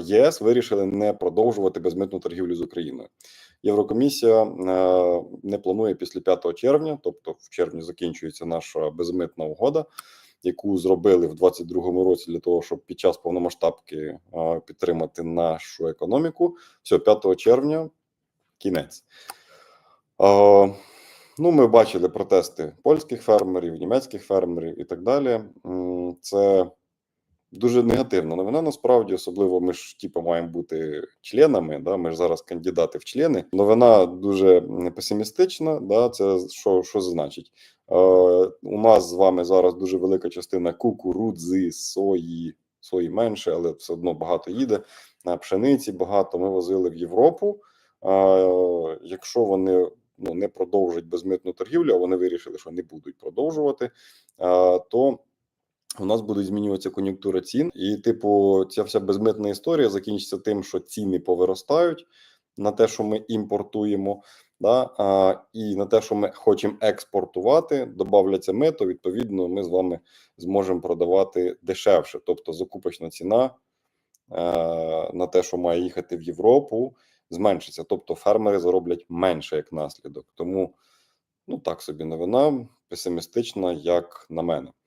ЄС вирішили не продовжувати безмитну торгівлю з Україною. Єврокомісія е, не планує після 5 червня, тобто в червні закінчується наша безмитна угода, яку зробили в 2022 році для того, щоб під час повномасштабки е, підтримати нашу економіку. Все, 5 червня кінець. Ну, ми бачили протести польських фермерів, німецьких фермерів і так далі. Це дуже негативна новина. Насправді, особливо ми ж типу, маємо бути членами. Да? Ми ж зараз кандидати в члени. Новина дуже м, песимістична. Да? Це що, що значить? Е, у нас з вами зараз дуже велика частина кукурудзи, сої, сої менше, але все одно багато їде. На пшениці багато. Ми возили в Європу. Е, якщо вони ну, не продовжать безмитну торгівлю, а вони вирішили, що не будуть продовжувати, то у нас буде змінюватися кон'юнктура цін, і, типу, ця вся безмитна історія закінчиться тим, що ціни повиростають на те, що ми імпортуємо, да, а, і на те, що ми хочемо експортувати, додавляться мито. Відповідно, ми з вами зможемо продавати дешевше. Тобто, закупочна ціна е, на те, що має їхати в Європу, зменшиться. Тобто, фермери зароблять менше як наслідок. Тому, ну так собі новина песимістична, як на мене.